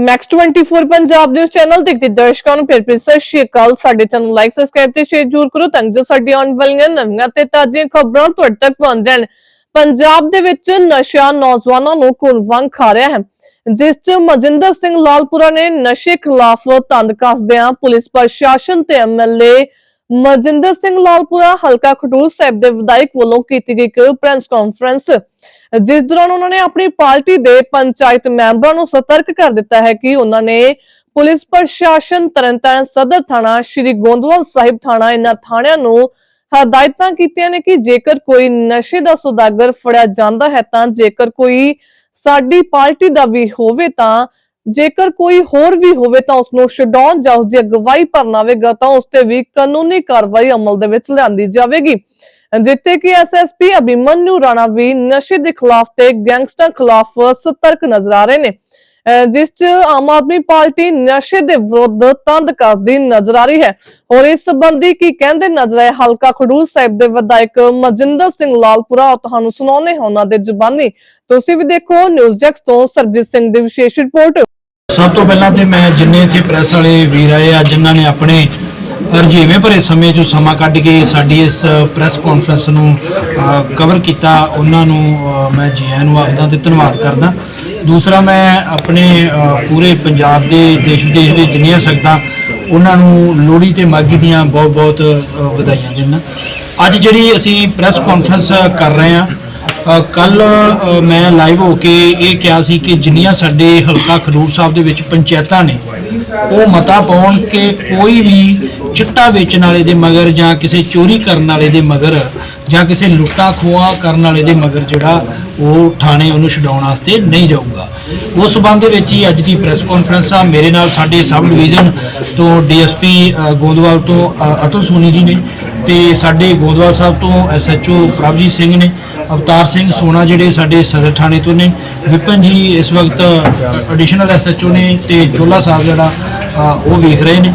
Max 24 Punjab news channel ਦੇਖਦੇ ਦਰਸ਼ਕਾਂ ਨੂੰ। ਫਿਰ ਫਿਰ ਸਤਿ ਸ਼੍ਰੀ ਅਕਾਲ। ਸਾਡੇ ਚੈਨਲ ਲਾਈਕ ਸਬਸਕ੍ਰਾਈਬ ਤੇ ਸ਼ੇਅਰ ਜ਼ਰੂਰ ਕਰੋ ਤਾਂ ਜੋ ਸਾਡੀ ਆਉਣ ਵਾਲੀਆਂ ਨਵੀਆਂ ਤੇ ਤਾਜ਼ੀਆਂ ਖਬਰਾਂ ਤੁਹਾਡੇ ਤੱਕ ਪਹੁੰਚ ਜਾਣ। ਪੰਜਾਬ ਦੇ ਵਿੱਚ ਨਸ਼ਾ ਨੌਜਵਾਨਾਂ ਨੂੰ ਖੂਨ ਵਾਂਗ ਖਾ ਰਿਹਾ ਹੈ। ਜਿਸ ਚ ਮਜਿੰਦਰ ਸਿੰਘ ਲਾਲਪੁਰਾ ਨੇ ਨਸ਼ੇ ਖਿਲਾਫ ਤੰਦ ਕੱਸਦਿਆਂ ਪੁਲਿਸ ਪ੍ਰਸ਼ਾਸਨ ਤੇ ਐਮਐਲਏ ਮਜਿੰਦਰ ਸਿੰਘ ਲਾਲਪੁਰਾ, ਹਲਕਾ ਖਡੂਰ ਸਾਹਿਬ ਦੇ ਵਿਧਾਇਕ ਵੱਲੋਂ ਕੀਤੀ ਗਈ ਇੱਕ ਪ੍ਰੈਸ ਕਾਨਫਰੰਸ ਜਿਸ ਦੌਰਾਨ ਉਹਨਾਂ ਨੇ ਆਪਣੀ ਪਾਰਟੀ ਦੇ ਪੰਚਾਇਤ ਮੈਂਬਰਾਂ ਨੂੰ ਸਤਰਕ ਕਰ ਦਿੱਤਾ ਹੈ ਕਿ ਉਹਨਾਂ ਨੇ ਪੁਲਿਸ ਪ੍ਰਸ਼ਾਸਨ, ਤਰਨਤਾਰਨ ਸਦਰ ਥਾਣਾ, ਸ਼੍ਰੀ ਗੋਂਦਵਾਲ ਸਾਹਿਬ ਥਾਣਾ, ਇਹਨਾਂ ਥਾਣਿਆਂ ਨੂੰ ਹਦਾਇਤਾਂ ਕੀਤੀਆਂ ਨੇ ਕਿ ਜੇਕਰ ਕੋਈ ਨਸ਼ੇ ਦਾ ਸੌਦਾਗਰ ਫੜਿਆ ਜਾਂਦਾ ਹੈ ਤਾਂ ਜੇਕਰ ਕੋਈ ਸਾਡੀ ਪਾਰਟੀ ਦਾ ਵੀ ਹੋਵੇ ਤਾਂ ਜੇਕਰ ਕੋਈ ਹੋਰ ਵੀ ਹੋਵੇ ਤਾਂ ਉਸ ਨੂੰ ਛਡਾਉਣ ਜਾਂ ਉਸ ਦੀ ਅਗਵਾਈ ਭਰਨਾ ਹੋਵੇਗਾ ਤਾਂ ਉਸ ਤੇ ਵੀ ਕਾਨੂੰਨੀ ਕਾਰਵਾਈ ਅਮਲ ਦੇ ਵਿੱਚ ਲਿਆਂਦੀ ਜਾਵੇਗੀ। ਜਿੱਥੇ ਕਿ ਐਸਐਸਪੀ ਅਭਿਮਨੂ ਰਾਣਾ ਵੀ ਨਸ਼ੇ ਦੇ ਖਿਲਾਫ ਤੇ ਗੈਂਗਸਟਰ ਖਿਲਾਫ ਸਤਰਕ ਨਜ਼ਰ ਆ ਰਹੇ ਨੇ। ਜਿਸ ਚ ਆਮ ਆਦਮੀ ਪਾਰਟੀ ਨਸ਼ੇ ਦੇ ਵਿਰੁੱਧ ਤੰਦ ਕੱਸਦੀ ਨਜ਼ਰ ਆ ਰਹੀ ਹੈ। ਹੋਰ ਇਸ ਸੰਬੰਧੀ ਕੀ ਕਹਿੰਦੇ ਨਜ਼ਰ ਆਏ? ਹਲਕਾ ਖਡੂਰ ਸਾਹਿਬ ਦੇ ਵਿਧਾਇਕ ਮਜਿੰਦਰ ਸਿੰਘ ਲਾਲਪੁਰਾ, ਤੁਹਾਨੂੰ ਸੁਣਾਉਣੇ ਉਹਨਾਂ ਦੇ ਜ਼ੁਬਾਨੀ। ਤੁਸੀਂ ਵੀ ਦੇਖੋ ਨਿਊਜ਼ ਜੈਕਸ ਤੋਂ ਸਰਬਜੀਤ ਸਿੰਘ ਦੀ ਵਿਸ਼ੇਸ਼ ਰਿਪੋਰਟ। ਸਭ ਤੋਂ ਪਹਿਲਾਂ ਤੇ ਮੈਂ ਜਿੰਨੇ ਇੱਥੇ ਪ੍ਰੈਸ ਵਾਲੇ ਵੀਰ ਆਏ ਆ ਜਿਨ੍ਹਾਂ ਨੇ ਆਪਣੇ ਰਜੀਵੇਂ ਭਰੇ ਸਮੇਂ ਚੋਂ ਸਮਾਂ ਕੱਢ ਕੇ ਸਾਡੀ ਇਸ ਪ੍ਰੈਸ ਕਾਨਫਰੰਸ ਨੂੰ ਕਵਰ ਕੀਤਾ। ਉਹਨਾਂ ਨੂੰ ਮੈਂ ਜੀ ਆਇਆਂ ਨੂੰ ਆਖਦਾ ਤੇ ਧੰਨਵਾਦ ਕਰਦਾ। ਦੂਸਰਾ ਮੈਂ ਆਪਣੇ ਪੂਰੇ ਪੰਜਾਬ ਦੇ, ਦੇਸ਼ ਵਿਦੇਸ਼ ਦੇ ਜਿੰਨੀਆਂ ਸੰਗਤਾਂ, ਉਹਨਾਂ ਨੂੰ ਲੋਹੜੀ ਤੇ ਮਾਘੀ ਦੀਆਂ ਬਹੁਤ ਬਹੁਤ ਵਧਾਈਆਂ ਦਿੰਦਾ। ਅੱਜ ਜਿਹੜੀ ਅਸੀਂ ਪ੍ਰੈਸ ਕਾਨਫਰੰਸ ਕਰ ਰਹੇ ਹਾਂ ਕੱਲ ਮੈਂ ਲਾਈਵ ਹੋ ਕੇ ਇਹ ਕਿਹਾ ਸੀ ਕਿ ਜਿੰਨੀਆਂ ਸਾਡੇ ਹਲਕਾ ਖਡੂਰ ਸਾਹਿਬ ਦੇ ਵਿੱਚ ਪੰਚਾਇਤਾਂ ਨੇ, ਉਹ ਮਤਾ ਪਾਉਣ ਕਿ ਕੋਈ ਵੀ ਚਿੱਟਾ ਵੇਚਣ ਵਾਲੇ ਦੇ ਮਗਰ ਜਾਂ ਕਿਸੇ ਚੋਰੀ ਕਰਨ ਵਾਲੇ ਦੇ ਮਗਰ ਜਾਂ ਕਿਸੇ ਲੁੱਟਾ ਖੋਆ ਕਰਨ ਵਾਲੇ ਦੇ ਮਗਰ ਜਿਹੜਾ ਉਹ ਥਾਣੇ ਉਹਨੂੰ ਛਡਾਉਣ ਵਾਸਤੇ ਨਹੀਂ ਜਾਊਗਾ। ਉਸ ਸਬੰਧ ਦੇ ਵਿੱਚ ਹੀ ਅੱਜ ਦੀ ਪ੍ਰੈਸ ਕਾਨਫਰੰਸ ਆ। ਮੇਰੇ ਨਾਲ ਸਾਡੇ ਸਬ ਡਿਵੀਜ਼ਨ ਤੋਂ ਡੀਐਸਪੀ ਗੋਦਵਾਲ ਤੋਂ ਅਤੁਲ ਸੋਨੀ ਜੀ ਨੇ ਤੇ ਸਾਡੇ ਗੋਂਦਵਾਲ ਸਾਹਿਬ ਤੋਂ ਐਸਐਚਓ ਪ੍ਰਭਜੀਤ ਸਿੰਘ ਨੇ ਅਵਤਾਰ ਸਿੰਘ ਸੋਨਾ ਜਿਹੜੇ ਸਾਡੇ ਸਦਰ ਥਾਣੇ ਤੋਂ ਨੇ, ਵਿਪਨ ਜੀ ਇਸ ਵਕਤ ਐਡੀਸ਼ਨਲ ਐਸਐਚਓ ਨੇ ਤੇ ਚੋਲਾ ਸਾਹਿਬ ਜਿਹੜਾ ਉਹ ਵੇਖ ਰਹੇ ਨੇ।